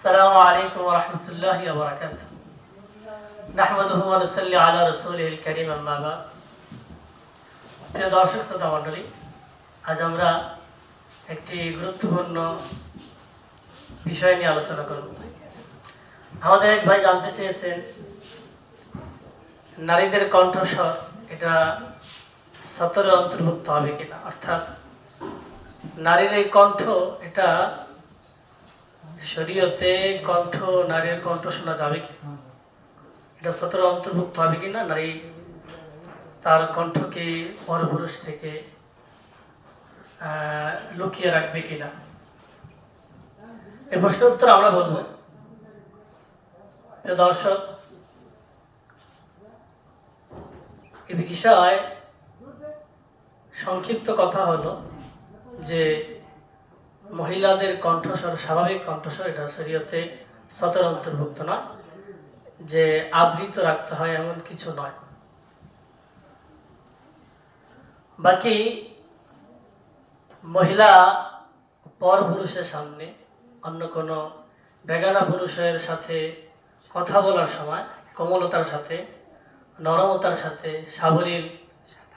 السلام عليكم ورحمة الله وبركاته نحمده ونصلي على رسوله الكريم أما بعد প্রিয় দর্শক শ্রোতা মণ্ডলী আজ আমরা একটি গুরুত্বপূর্ণ বিষয় নিয়ে আলোচনা করব আমাদের এক ভাই জানতে চেয়েছেন নারীদের কণ্ঠস্বর এটা সতরে অন্তর্ভুক্ত হবে কিনা অর্থাৎ নারীর এই কণ্ঠ এটা শরীয়তে কণ্ঠ নারীর কণ্ঠ শোনা যাবে কি? এটা সতরে অন্তর্ভুক্ত হবে কি না? নারী তার কণ্ঠকে পরপুরুষ থেকে লুকিয়ে রাখবে কিনা এই প্রশ্নের উত্তর আমরা বলব। দর্শক এ বিষয়ে সংক্ষিপ্ত কথা হলো যে মহিলাদের কণ্ঠস্বর, স্বাভাবিক কণ্ঠস্বর, এটা শরীয়তে সতর অন্তর্ভুক্ত নয় যে আবৃত রাখতে হয় এমন কিছু নয়। বাকি মহিলা পর পুরুষের সামনে, অন্য কোনো বেগানা পুরুষের সাথে কথা বলার সময়, কোমলতার সাথে, নরমতার সাথে, সাবলীল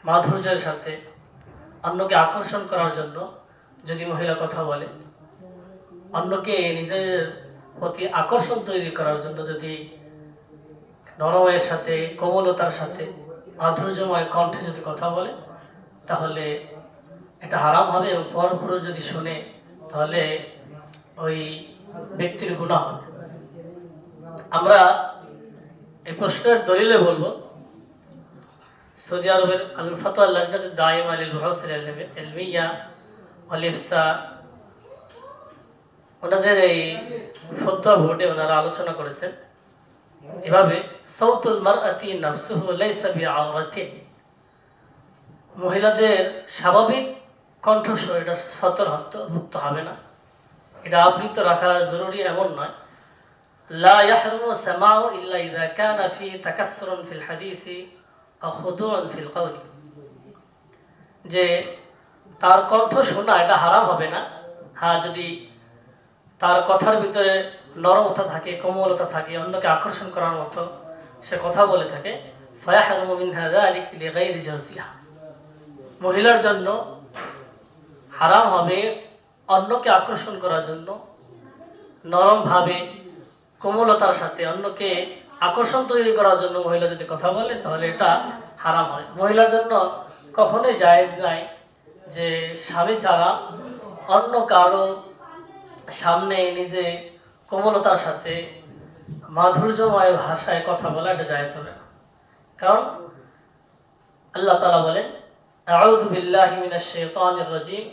মাধুর্যের সাথে, অন্যকে আকর্ষণ করার জন্য যদি মহিলা কথা বলে। অন্যকে নিজের প্রতি আকর্ষণ তৈরি করার জন্য যদি নরমের সাথে, কোমলতার সাথে, মাধুর্যময় কণ্ঠে যদি কথা বলে, তাহলে এটা হারাম হবে এবং পরপুরুষ যদি শুনে, তাহলে ওই ব্যক্তির গুণা হবে। আমরা এই প্রশ্নের দলিলে বলব, সৌদি আরবের আল ফতোয়া লাজনাত দাইম আলিল এলমিয়া অলিফতা ওনাদের এই ফতোয়া ভোটে ওনারা আলোচনা করেছেন। এভাবে সৌতুল মারআতি নাফসুহু লাইসা মহিলাদের স্বাভাবিক কণ্ঠস্বর, এটা সতর্ভুক্ত হবে না। এটা আবৃত রাখা জরুরি, এমন নয়। লা ইয়াহরুমু সামাউ ইল্লা ইযা কানা ফি তাকাসসুরুন ফিল হাদিসি আও খুদুউন ফিল কওলি। যে তার কণ্ঠ শোনা, এটা হারাম হবে না। হ্যাঁ যদি তার কথার ভিতরে নরমতা থাকে, কোমলতা থাকে, অন্যকে আকর্ষণ করার মতো সে কথা বলে থাকে মহিলার জন্য হারাম হবে অন্যকে আকর্ষণ করার জন্য নরমভাবে, কোমলতার সাথে অন্যকে আকর্ষণ তৈরি করার জন্য মহিলা যদি কথা বলে, তাহলে এটা হারাম হয়। মহিলার জন্য কখনোই যায় নাই যে স্বামী ছাড়া অন্য কারো সামনে নিজে কোমলতার সাথে মাধুর্যময় ভাষায় কথা বলা এটা জায়েজ হবে না কারণ আল্লাহ তালা বলেন أعوذ بالله من الشيطان الرجيم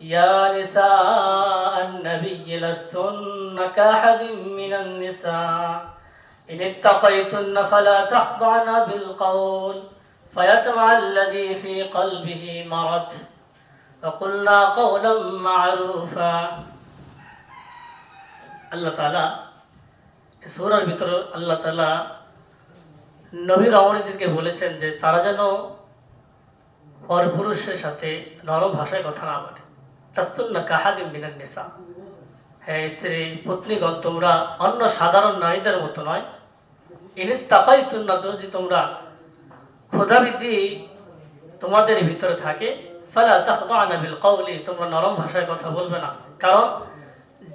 يا نساء النبي لستن كأحد من النساء إن اتقيتن فلا تخضعن بالقول فيطمع الذي في قلبه مرض وقلنا قولا معروفا আল্লাহ তালা সুরার ভিতরে আল্লাহ তালা নবী রমণীদেরকে বলেছেন যে তারা যেন পরপুরুষের সাথে নরম ভাষায় কথা না বলে তাস্তুন্না কাহাদিম বিনান নিসা হ্যাঁ স্ত্রী পত্নীগণ তোমরা অন্য সাধারণ নারীদের মতো নয় ইনি তাকাই তুন্না তো যে তোমরা ক্ষোধাবৃদ্ধি তোমাদের ভিতরে থাকে ফালা তাখদানা বিল কওলি তোমরা নরম ভাষায় কথা বলবে না। কারণ,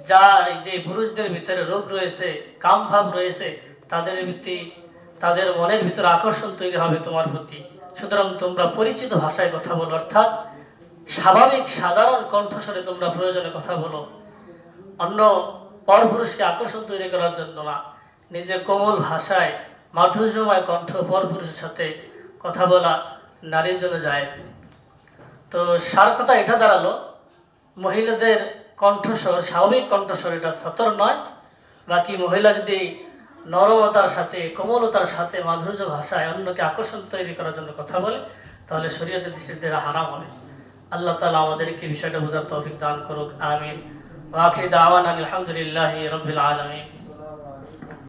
যার যে পুরুষদের ভিতরে রোগ রয়েছে কাম ভাব রয়েছে, তাদের ভিত্তি, তাদের মনের ভিতরে আকর্ষণ তৈরি হবে তোমার প্রতি। সুতরাং তোমরা পরিচিত ভাষায় কথা বলো, অর্থাৎ স্বাভাবিক, সাধারণ কণ্ঠস্বরে তোমরা প্রয়োজনে কথা বলো। অন্য পরপুরুষকে আকর্ষণ তৈরি করার জন্য না। নিজের কোমল ভাষায়, মাধুর্যময় কণ্ঠ পরপুরুষের সাথে কথা বলা নারীর জন্য যায়। তো সার কথা এটা দাঁড়াল, মহিলাদের কণ্ঠস্বর, স্বাভাবিক কণ্ঠস্বর এটা সতর নয়। বাকি মহিলা যদি নরমতার সাথে, কোমলতার সাথে, মাধুর্য ভাষায় অন্যকে আকর্ষণ তৈরি করার জন্য কথা বলে, তাহলে শরীয়তের দৃষ্টিতে হারাম হবে। আল্লাহ তালা আমাদেরকে বিষয়টা বোঝার তৌফিক দান করুক, আমিন। আলহামদুলিল্লাহ রবিল আলমিন।